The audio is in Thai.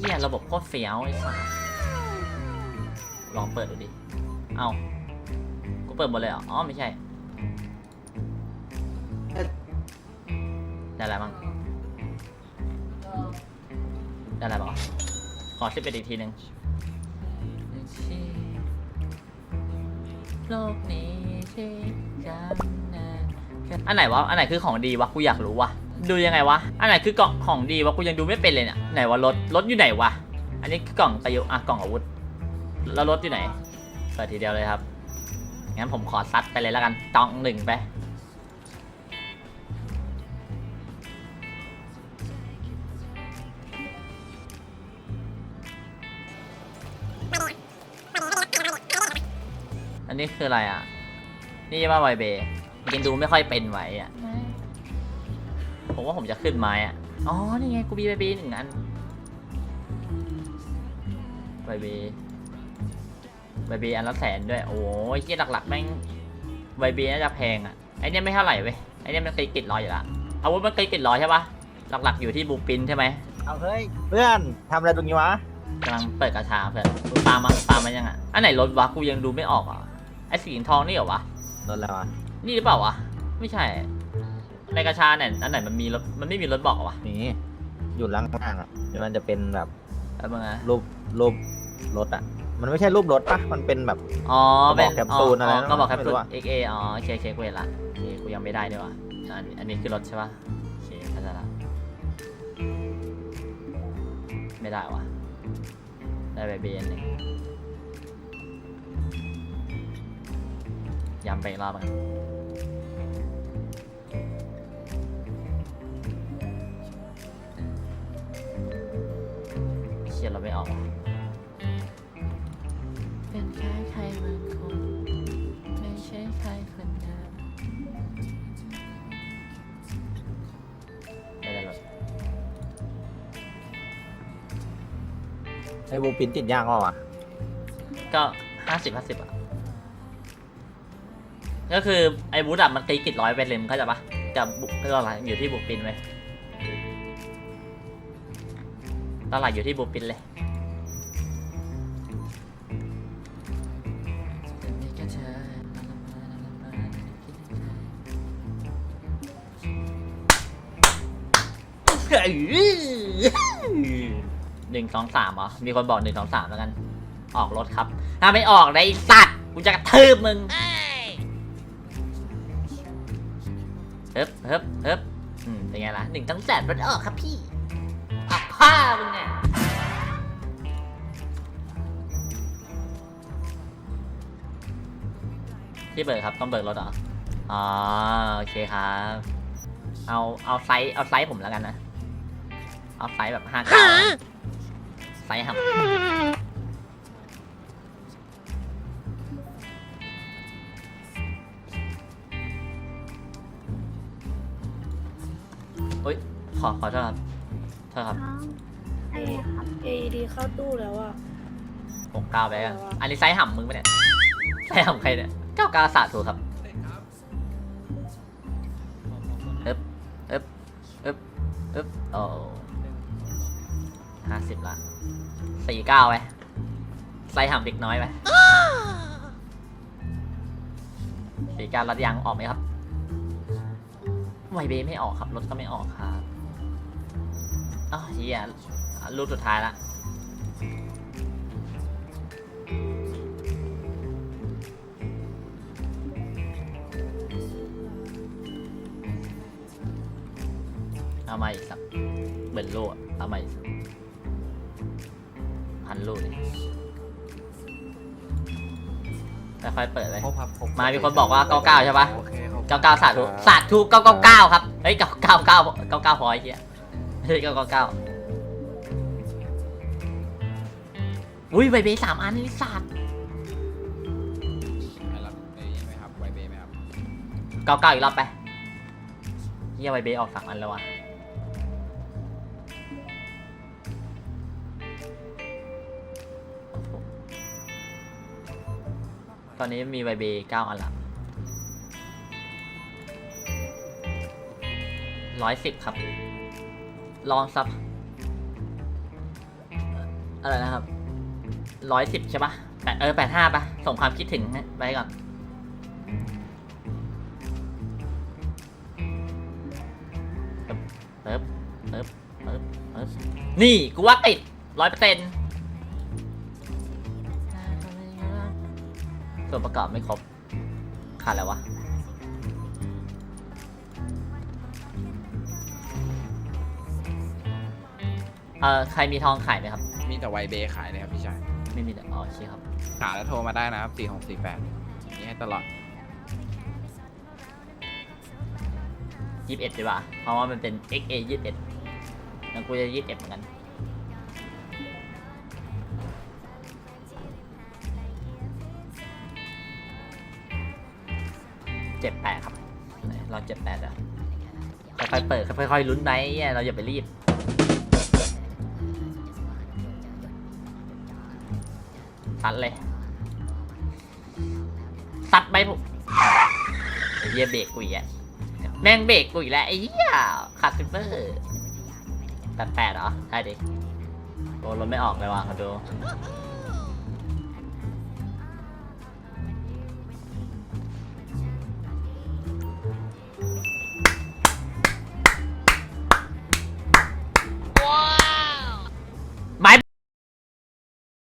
เฮียระบบโคตรเฟี้ยวไอ้สัสลองเปิดดูดิ เอากูเปิดหมดเลยเหรออ๋อไม่ใช่ ได้อะไรบ้าง ได้อะไรบ้างขอสิบเอ็ดอีกทีหนึ่งโลกนี้ที่จำนานอันไหนวะ อันไหนคือของดีวะ กูอยากรู้วะ ดูยังไงวะ อันไหนคือกล่องของดีวะกูยังดูไม่เป็นเลยเนี่ย ไหนวะรถ รถอยู่ไหนวะ อันนี้คือกล่องกระยุอะกล่องอาวุธ แล้วรถอยู่ไหน เปิดทีเดียวเลยครับ งั้นผมขอซัดไปเลยแล้วกันจองหนึ่งไป อันนี้คืออะไรอะ นี่ว่าไวเบย์ยังดูไม่ค่อยเป็นไหวอะ ผมว่าผมจะขึ้นไม้อะอ๋อ นี่ไง กูมีไวเบย์หนึ่งอันไวเบย์ไวเบย์อันละแสนด้วย โอ้ยที่หลักๆแม่งไวเบย์น่าจะแพงอะ ไอเนี้ยไม่เท่าไหร่เว้ย ไอเนี้ยมันเคยติดร้อยอยู่ละอาวุธมันเคยติดร้อยใช่ปะหลักๆอยู่ที่บูปินใช่ไหมเอาเฮ้ย เพื่อนทำอะไรตรงนี้วะกำลังเปิดกระชาเพื่อนมึงปามาปามายังอะ อันไหนรถวะ กูยังดูไม่ออกอะ ไอสีทองนี่เหรอวะโดนแล้ววะ นี่หรือเปล่าวะ ไม่ใช่ ในกระชาเนี่ยอันไหนมันมีรถมันไม่มีรถบอกเหรอวะนี่อยู่ล่างๆอะเดี๋ยวมันจะเป็นแบบแล้วมึงอะรูปรูปรถอะ มันไม่ใช่รูปรถปะมันเป็นแบบ อ๋อก็บอกแคปซูลอะไรนะก็บอกแคปไม่รู้ซูลอะ XA อ๋อเช็คเช็คเวทละโอเคกูยังไม่ได้ด้วยวะอันนี้อันนี้คือรถใช่ปะโอเคเข้าใจละไม่ได้วะได้ไปเบนหนึ่งย้ำไปอีกรอบกัน เขียนเราไม่ออกว่ะเป็นแค่ใครบางคนไม่ใช่ใครคนเดิมไม่ได้รถไอ้บูปินติดยากว่ะวะก็ห้าสิบห้าสิบอะ ก็คือไอ้บูธอะมันตีกิดร้อยไปเลยมึงเข้าใจปะกับบุกก็อะไรอยู่ที่บุกปินไหมตลาดอยู่ที่บุกปินเลย หนึ่งสองสามเหรอ มีคนบอกหนึ่งสองสามแล้วกัน ออกรถครับ ถ้าไม่ออกนะไอ้สัตว์กูจะกระทืบมึงเฮ้บเฮ้บเฮ้บอืมเป็นไงล่ะหนึ่งต้องแสนรถออกครับพี่อับผ้ามึงไงที่เบิกครับต้องเบิกรถเหรออ๋อโอเคครับ เอาเอาไซส์เอาไซส์ผมแล้วกันนะ เอาไซส์แบบห้าเก้าไซส์ครับอุ้ยขอขอโทษครับโทษครับไอเอดีเข้าตู้แล้วอะหกเก้าไปกันอันนี้ไซส์ห่ำมึงปะเนี่ยไซส์ห่ำใครเนี่ยเก้าเก้าสาธุครับเอ๊บเอ๊บเอ๊บเอ๊บโอ้ ห้าสิบละสี่เก้าไปไซส์ห่ำเด็กน้อยไปสี่เก้ารัดยางออกไหมครับไวเบไม่ออกครับ รถก็ไม่ออกครับอ้าวเฮียรูปสุดท้ายละเอามาอีกสักเบิร์นลูกอะเอามาอีกสัก พันลูกค่อยๆเปิดเลย ครบครับครบมามีคนบอกว่าเก้าเก้าใช่ปะ โอเคครับเก้าเก้าสาธุสาธุเก้าเก้าเก้าครับ เฮ้ยเก้าเก้าเก้าเก้าเก้าพอไอ้เหี้ยไม่เก้าเก้าเก้าอุ้ยใบเบสามอันนี่สัตว์ให้รับไอ้นี่ไหมครับไวเบย์ไหมครับ เก้าเก้าอีกรอบไปเฮียใบเบสออกสามอันแล้ววะ ตอนนี้มีใบเบเก้าอันละร้อยสิบครับ ลองซับ อะไรนะครับ ร้อยสิบใช่ปะแปดเออแปดห้าปะส่งความคิดถึงไปก่อน เติบเติบเติบเติบนี่ กูว่าติดร้อยเปอร์เซ็นต์ ส่วนประกอบไม่ครบ ขาดอะไรวะ เอ่อ ใครมีทองขายไหมครับ มีแต่ไวเบขายเลยครับพี่ชายไม่มีแต่อ๋อใช่ครับขาแล้วโทรมาได้นะครับสี่หกสี่แปดมีให้ตลอดยี่สิบเอ็ดดีกว่าเพราะว่ามันเป็น XA ยี่สิบเอ็ดแล้วกูจะยี่สิบเอ็ดเหมือนกัน เจ็ดแปดครับเราเจ็ดแปดอะค่อยๆเปิดค่อยๆลุ้นไปเนี่ยเราอย่าไปรีบตัดเลยตัดไปผมไอ้เหี้ยเบรกกุยอะแม่งเบรกกูอีกแล้วไอ้เหี้ยขาดซิปเปอร์แปดแปดเหรอใช่ดิโดนรถไม่ออกเลยว่ะเขาดู